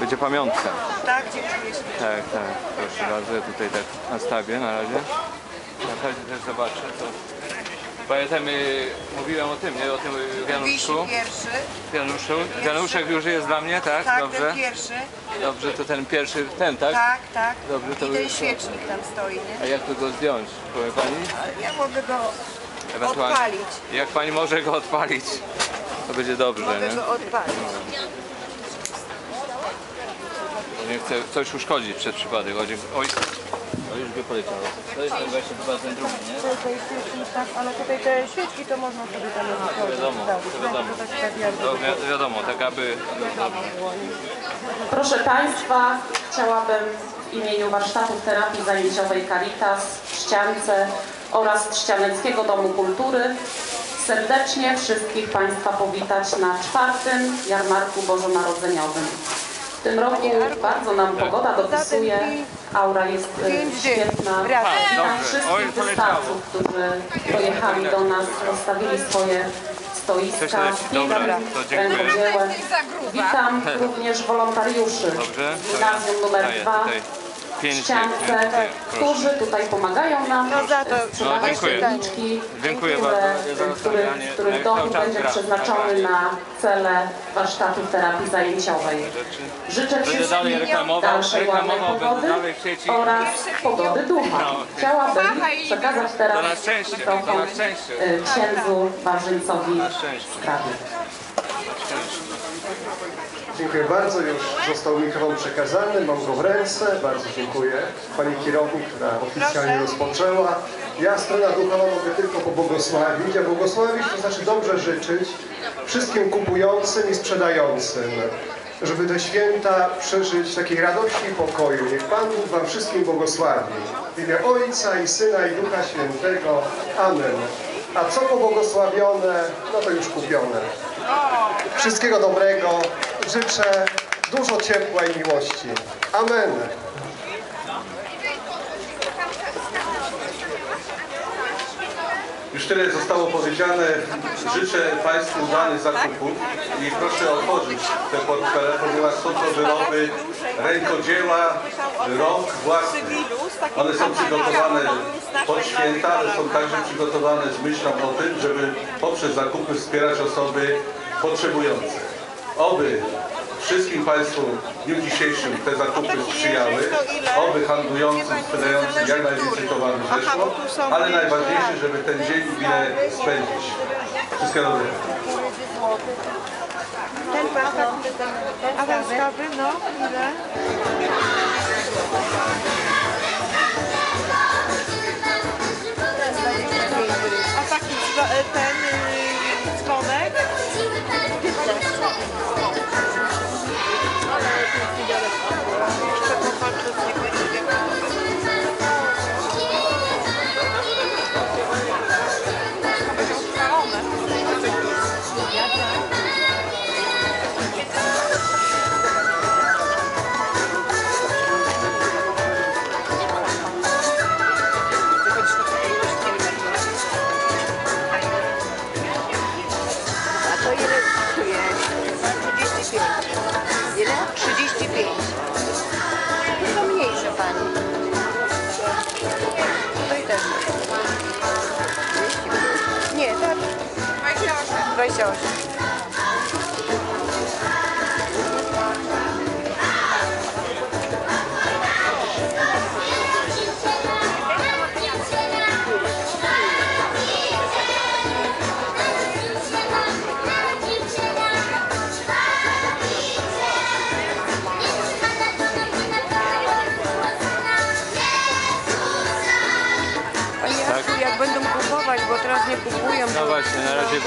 Będzie pamiątka. Tak, dziękuję. Tak, tak. Proszę bardzo, ja tutaj tak nastawię na razie. Na razie też zobaczę. To... Pamiętam, mówiłem o tym, nie? O tym Wisi Januszku. pierwszy. Januszek już jest dla mnie, tak? Tak, Dobrze. ten pierwszy. Dobrze, to ten pierwszy, ten, tak? Tak, tak. Dobrze, to I ten już- świecznik tam stoi, A nie? jak to go zdjąć? Powie pani? Ja mogę go Ewentualnie. odpalić. Jak pani może go odpalić, to będzie dobrze, Mogę nie? go odpalić. Nie chcę coś uszkodzić przed przypadek. Oj, oj, oj już by poleciało. To jest ten właśnie chyba ten drugi, nie? Tutaj świecznik, tak, ale tutaj te świeczki to można sobie tam wiadomo, Tak, to tak, wiadomo. to tak, tak jakby To wi wiadomo, tak aby... Proszę Państwa, chciałabym w imieniu warsztatów terapii zajęciowej Caritas w Trzciance oraz Trzcianeckiego Domu Kultury serdecznie wszystkich Państwa powitać na czwartym jarmarku bożonarodzeniowym. W tym roku bardzo nam pogoda dopisuje, aura jest e, świetna. Witam wszystkich wystawców, którzy dojechali do nas, rozstawili swoje stoiska Dobra, to dziękuję. rękodziełem. Witam również wolontariuszy. Dobrze? Gimnazjum numer Daję 2 tutaj pięć Ściance, którzy tutaj pomagają nam No za to- sprzedawać No, dziękuję. Dziękuję bardzo. Zaraz który, dom będzie przeznaczony na cele warsztatów terapii zajęciowej. Życzę wszystkim dalszej ładnej pogody oraz pogody ducha. No. Chciałabym przekazać teraz mikrofon y, księdzu Barzyńcowi szczęście. Dziękuję bardzo. Już został mikrofon przekazany. Mam go w ręce. Bardzo dziękuję. Pani kierownik, która oficjalnie rozpoczęła. Ja strona duchowa mogę tylko pobłogosławić. A błogosławić to znaczy dobrze życzyć wszystkim kupującym i sprzedającym. Żeby te święta przeżyć w takiej radości i pokoju. Niech Pan Bóg Wam wszystkim błogosławi. W imię Ojca i Syna i Ducha Świętego. Amen. A co pobłogosławione, no to już kupione. Wszystkiego dobrego. Życzę dużo ciepła i miłości. Amen. Już tyle zostało powiedziane. Życzę Państwu udanych zakupów i proszę otworzyć te portfele, ponieważ są to wyroby rękodzieła rąk własnych. One są przygotowane pod święta, ale są także przygotowane z myślą o tym, żeby poprzez zakupy wspierać osoby potrzebujące. Oby wszystkim Państwu w dniu dzisiejszym te zakupy sprzyjały, oby handlującym, sprzedającym jak najwięcej towarów zeszło, ale najważniejsze, żeby ten dzień ile spędzić. Wszystkiego dobrego. Ten pan no, ile? бойся очень. Як будемо вот раз не купуємо. Давайте наразі